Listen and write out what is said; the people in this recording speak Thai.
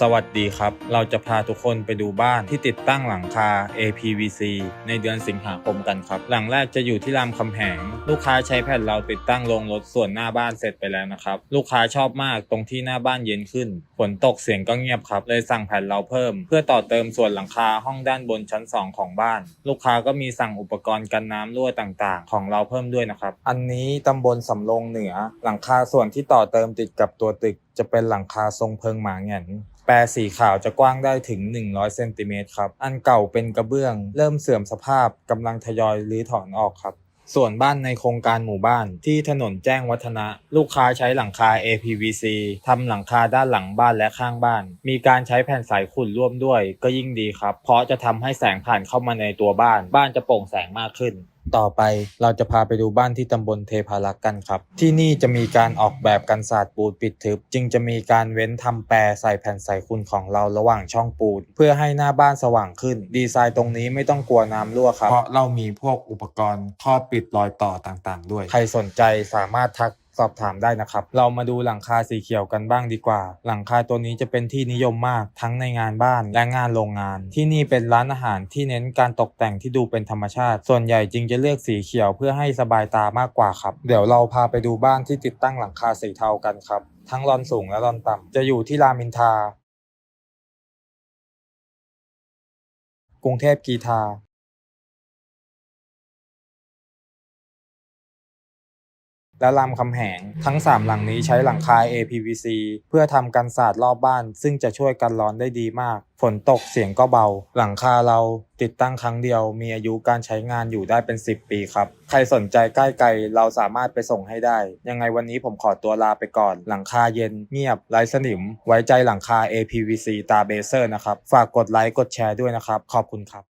สวัสดีครับ เราจะพาทุกคนไปดูบ้านที่ติดตั้งหลังคา APVC ในเดือนสิงหาคมกันครับ หลังแรกจะอยู่ที่รามคำแหง ลูกค้าใช้แผ่นเราติดตั้งลงรถส่วนหน้าบ้านเสร็จไปแล้วนะครับ ลูกค้าชอบมากตรงที่หน้าบ้านเย็นขึ้น ฝนตกเสียงก็เงียบครับ เลยสั่งแผ่นเราเพิ่ม เพื่อต่อเติมส่วนหลังคาห้องด้านบนชั้น 2 ของบ้าน ลูกค้าก็มีสั่งอุปกรณ์กันน้ำรั่วต่างๆ ของเราเพิ่มด้วยนะครับ อันนี้ตำบลสำโรงเหนือ หลังคาส่วนที่ต่อเติมติดกับตัวตึก จะเป็นหลังคาทรงเพิงหมาแหง่นแปรสีขาวจะกว้างได้ถึง 100เซนติเมตรครับ อันเก่าเป็นกระเบื้อง เริ่มเสื่อมสภาพกำลังทยอยรื้อถอนออกครับ ส่วนบ้านในโครงการหมู่บ้านที่ถนนแจ้งวัฒนะ ลูกค้าใช้หลังคา APVC ทำหลังคาด้านหลังบ้านและข้างบ้าน มีการใช้แผ่นสายขุ่นร่วมด้วยก็ยิ่งดีครับ เพราะจะทำให้แสงผ่านเข้ามาในตัวบ้าน บ้านจะโปร่งแสงมากขึ้น ต่อไป เราจะพาไปดูบ้านที่ตำบลเทพารักษ์กันครับ ที่นี่จะมีการออกแบบกันศาสตร์ปูนปิดทึบ จึงจะมีการเว้นทำแปรใส่แผ่นใส่คุณของเราระหว่างช่องปูน เพื่อให้หน้าบ้านสว่างขึ้น ดีไซน์ตรงนี้ไม่ต้องกลัวน้ำรั่วครับ เพราะเรามีพวกอุปกรณ์ท่อปิดรอยต่อต่างๆ ด้วย ใครสนใจสามารถทัก สอบถามได้นะครับ เรามาดูหลังคาสีเขียวกันบ้างดีกว่า หลังคาตัวนี้จะเป็นที่นิยมมากทั้งในงานบ้านและงานโรงงาน ที่นี่เป็นร้านอาหารที่เน้นการตกแต่งที่ดูเป็นธรรมชาติ ส่วนใหญ่จึงจะเลือกสีเขียวเพื่อให้สบายตามากกว่าครับ เดี๋ยวเราพาไปดูบ้านที่ติดตั้งหลังคาสีเทากันครับ ทั้งรอนสูงและรอนต่ำจะอยู่ที่รามินทากรุงเทพกีทา และรามคำแหง ทั้ง 3 หลังนี้ใช้หลังคา APVC เพื่อทำกันศาสตร์รอบบ้าน ซึ่งจะช่วยกันร้อนได้ดีมาก ฝนตกเสียงก็เบา หลังคาเราติดตั้งครั้งเดียว มีอายุการใช้งานอยู่ได้เป็น 10 ปีครับ ใครสนใจใกล้ไกลเราสามารถไปส่งให้ได้ ยังไงวันนี้ผมขอตัวลาไปก่อน หลังคาเย็น เงียบไร้สนิม ไว้ใจหลังคา APVC ตาเบเซอร์นะครับ ฝากกดไลค์กดแชร์ด้วยนะครับ ขอบคุณครับ